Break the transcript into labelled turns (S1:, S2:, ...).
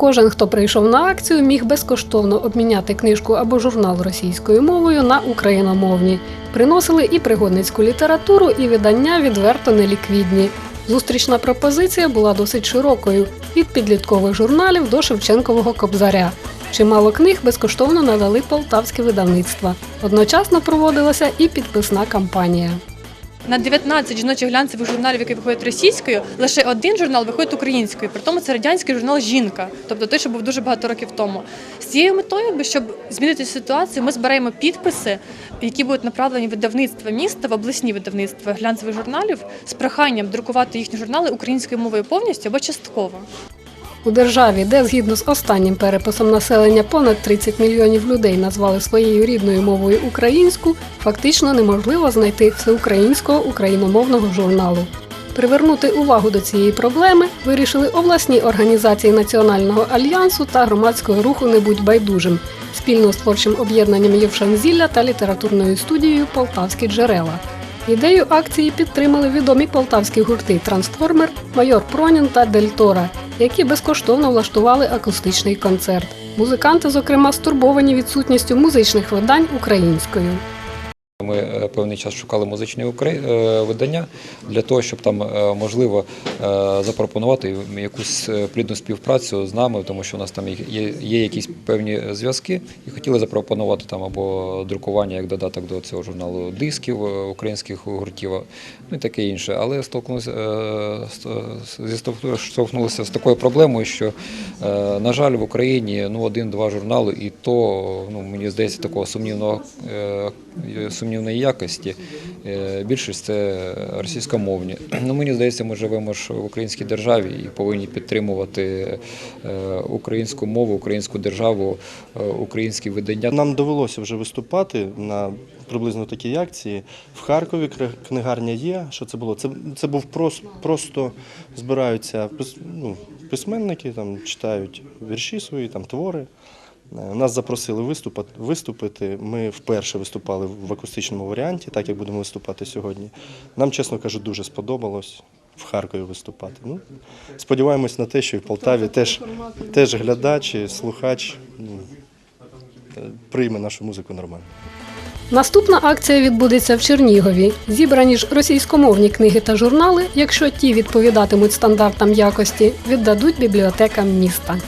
S1: Кожен, хто прийшов на акцію, міг безкоштовно обміняти книжку або журнал російською мовою на україномовні. Приносили і пригодницьку літературу, і видання відверто неліквідні. Зустрічна пропозиція була досить широкою від підліткових журналів до Шевченкового кобзаря. Чимало книг безкоштовно надали полтавські видавництва. Одночасно проводилася і підписна кампанія.
S2: На 19 жіночих глянцевих журналів, які виходять російською, лише один журнал виходить українською. При тому це радянський журнал Жінка, тобто той, що був дуже багато років тому. З цією метою, щоб змінити ситуацію, ми збираємо підписи, які будуть направлені видавництва міста, в обласні видавництва глянцевих журналів з проханням друкувати їхні журнали українською мовою повністю або частково.
S1: У державі, де згідно з останнім переписом населення понад 30 мільйонів людей назвали своєю рідною мовою українську, фактично неможливо знайти всеукраїнського україномовного журналу. Привернути увагу до цієї проблеми вирішили обласні організації Національного альянсу та громадського руху Не будь байдужим спільно з творчим об'єднанням Євшанзілля та літературною студією Полтавські джерела. Ідею акції підтримали відомі полтавські гурти Трансформер, Майор Пронін та Дельтора, які безкоштовно влаштували акустичний концерт. Музиканти, зокрема, стурбовані відсутністю музичних видань українською.
S3: Ми е, певний час шукали музичні е, видання для того, щоб там е, можливо е, запропонувати якусь плідну співпрацю з нами, тому що у нас там є, якісь певні зв'язки, і хотіли запропонувати там або друкування як додаток до цього журналу дисків українських гуртів, ну і таке інше. Але столкнулися е, з- такою проблемою, що на жаль в Україні ну один-два журнали, і то ну мені здається такого сумнівного е, сумнівної якості. Е, Більшість це російськомовні. Ну мені здається, ми живемо ж в українській державі і повинні підтримувати е, українську мову, українську державу, е, українські видання.
S4: Нам довелося вже виступати на приблизно такій акції. В Харкові книгарня є. Що це було? Це, це був прос, просто збираються ну, письменники, там читають вірші свої, там твори. Е, Нас запросили виступати, виступити. Ми вперше виступали в акустичному варіанті, так як будемо виступати сьогодні. Нам, чесно кажучи, дуже сподобалось в Харкові виступати. Ну, сподіваємось на те, що і в Полтаві теж, теж глядач, слухач ну, е, прийме нашу музику нормально.
S1: Наступна акція відбудеться в Чернігові. Зібрані ж російськомовні книги та журнали, якщо ті відповідатимуть стандартам якості, віддадуть бібліотекам міста.